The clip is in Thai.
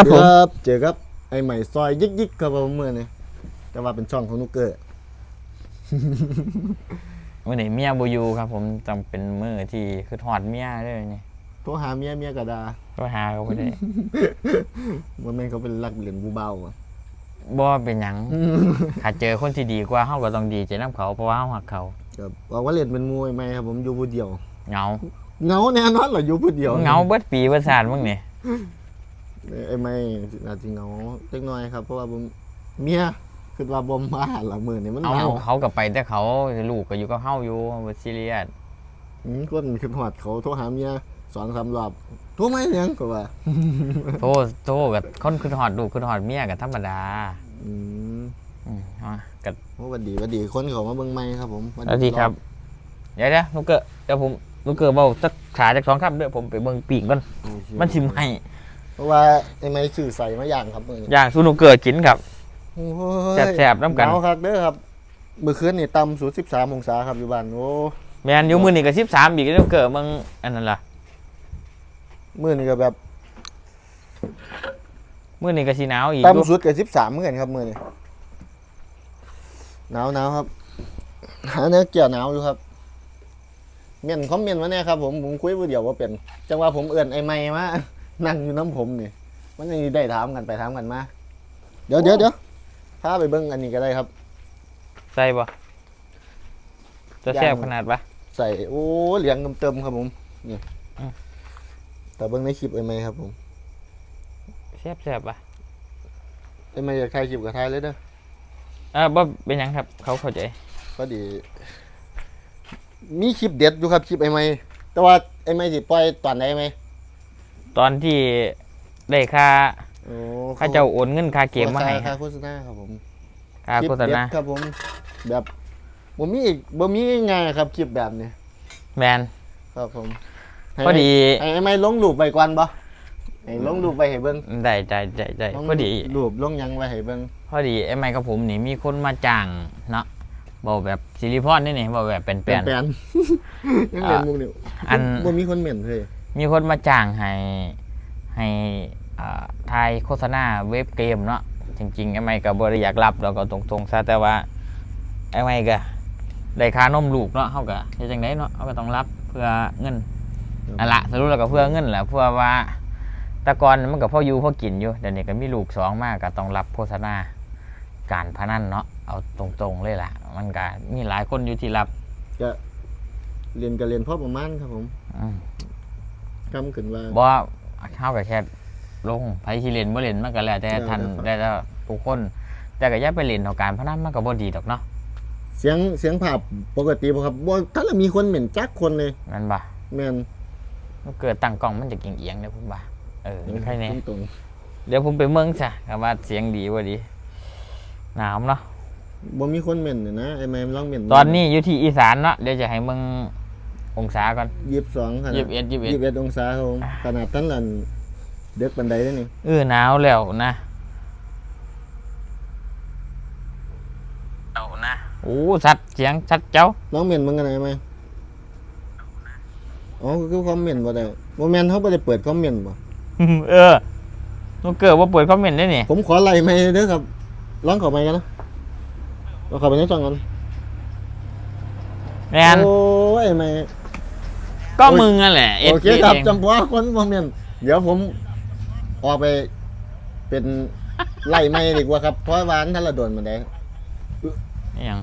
บผมครับเจอครับไอ้ใหม่ซอยยิกยิกครับผมเมื่อนี้แต่ว่าเป็นช่องของนุกเกอร์วันนี้เมียบูยูครับ ผมจำเป็นมือที่คือถอดเมียเลยนี่โทรหาเมียเมียกระดาก็หาเขาไปได้ว่าแม่นเขาเป็นรักเหรียญกูเบาอะบ่เป็นหยังถ้าเจอคนที่ดีกว่าเฮาก็ต้องดีใจนํเขาเพราะว่าเฮารักเขาครับบอกว่าเหรียญเป็นมวยไหมครับผมอยู่ผู้เดียวเหงาเหงาแน่นอนเหรออยู่ผู้เดียวเหงาเบิดปีเบิดชาติมึงนี่ ไอ้ไม่อาจจะเหงาเล็กน้อยครับ เพราะว่าผมเมียคือว่าบ่มาหลังมือนี่มันเอาเหงาเขาก็ไปแต่เขาลูกก็อยู่กับเฮาอยู่บ่ซีเรียสอืมคนคือหอดเขาโทรหาเมียสองสามรอบโทรไม่ยังก็ว่าโทษโทษกับคนคือถอดลูกคือถอดเมียก็ธรรมดา อืมอืมเอามาก็โอ้หวัดดีหวัดดีคนเขามาเบิ่งไม่ครับ ผมหสวัสดีครับ เดี๋ยวเดี๋ยวลูกเกอเดี๋ยวผมลูกเกอเบาสักขาจากสองคำเด้อผมไปเบิ่งปีกก่อน โอเค มันสิไหม เพราะว่าไอ้ไม้สื่อใส่มาอย่างครับมื้อนี้อย่างสูนูเกอกินครับ โอ้ยแซ่บๆน้ำกัน หนาวครับเด้อครับเมื่อคืนนี่ต่ำสุด13องศาครับอยู่บ้านโอ้แมนอยู่มือนี่ก็สิบสามอีกลูกเกอมึงอันนั้นล่ะมื้อนี้ก็แบบมือนี่ก็สีหนาวอีกต่ำสุดก็13เหมือนกันครับมื้อนี้หนาวหนาวครับ หาแนวเกี่ยวหนาวอยู่ครับ เมียนคอมเมนต์มาเนี่ยครับผมผมคุยผู้เดียวว่าเป็นจังว่าผมเอื้อนไอ้ไม้มา นั่งอยู่น้ำผมนี่ มันยังได้ถามกันไปถามกันมา เดี๋ยวเดี๋ยวเดี๋ยวพาไปเบิ่งอันนี้ก็ได้ครับ ใส่ปะจะแซ่บขนาดปะใส่โอ้เหลียงเติมๆครับผมนี่อืมแต่เบิ่งในคลิปไอ้ไม้ครับผมแซ่บแซ่บปะไอ้ไม้อยากถ่ายคลิปกับถ่ายเลยเด้ออ่าบ่เป็นหยังครับ เขาเข้าใจก็ดี มีคลิปเด็ดอยู่ครับคลิปไอ้ไม้แต่ว่าไอ้ไม้สิปล่อยตอนไหนไหม ตอนที่ได้ค่าโอ้ค่าเจ้าโอนเงินค่าเกมมาให้ค่าโฆษณาครับผมค่าโฆษคลิปเด็ณาดครับผมแบบบ่มีอีกบ่มีง่ายๆครับคลิปแบบนี้แมนครับผมพอดีให้ไอ้ไม้ลงรูปไปก่อนบ่ให้ลงรูปไปให้เบิ่งได้ได้ได้ได้ลงพอดีรูปลงหยังไว้ให้เบิ่งพอดีไอ้ไมค์กับผมนี่มีคนมาจ้างเนาะบอกแบบซิลิพอนนี่นี่บอกแบบเป็นแปลนแปลนๆยังเล่นมุกนี่อันบ่มีคนเหม็นเลย มีคนมาจ้างให้ให้อ่าถ่ายโฆษณาเว็บเกมเนาะจริงๆไอ้ไมค์กับบริอยากรับเราก็ตรงๆซะแต่ว่าไอ้ไมค์ก็ได้ค่านมลูกเนาะเขาก็เฮ็ดจังไดเนาะเขาก็ต้องรับเพื่อเงินอันละสรุปแล้วก็เพื่อเงินแหละเพื่อว่าแต่ก่อนมันก็พ่ออยู่พ่อกินอยู่เดี๋ยวนี้ก็มีลูกสองมากก็ต้องรับโฆษณาการพนันเนาะเอาตรงๆเลยล่ะ มันก็มีหลายคนอยู่ที่รับ ก็เรียนก็เรียนพอประมาณครับผมอืม กำขึ้นว่าบ่ว่าเข้ากับแค่ลงไผสิเล่นบ่เล่นมันก็แล้วแต่แล้วแต่ท่านครับแล้วแต่ทุกคน แต่ก็อย่าไปเล่นเอาการพนันมันก็บ่ดีดอกเนาะเสียงเสียงภาพปกติบ่ครับบ่ถ้าละมีคนเหม็นจักคนเลยแม่นบ่แม่นมันเกิดตั้งกล้องมันจะเอียงๆเด้อผมว่าเออใครแน่ตรงเดี๋ยวผมไปเมืองซะก็ว่าเสียงดีบ่ดีหนาวเนาะๆบ่มีคนเหม็นเนี่ยนะไอ้แม่มนลองเหม็น ตอนนี้อยู่ที่อีสานเนาะเดี๋ยวจะให้เมือง องศาก่อน22ขนาด21 21 21องศาครับผมขนาดทั้งนั้นเด็กปานใดเด้อนี่เออหนาวแล้วนะเอานะโอ้สัตว์เสียงชัดเจ้าลองเหม็นมึงกันได้ไหมอ๋อคือคอมเมนต์บ่ได้บ่แม่นเฮาบ่ได้เปิดคอมเมนต์บ่เออนูเกิดว่าเปิดคอมเมนต์ได้นี่ผมขอไล่ใหม่เด้อครับลองเข้าไปกันนะเราเข้าไปในช่องกันแมนโอ้ยแม่ ก็มึงนั่นแหละโอเคครับเองจำพวคนบ่แม่นเดี๋ยวผมออกไปเป็นไล่ไม่ดีกว่าครับเพราะว่าอันท่านละโดนมาได้อหย่าง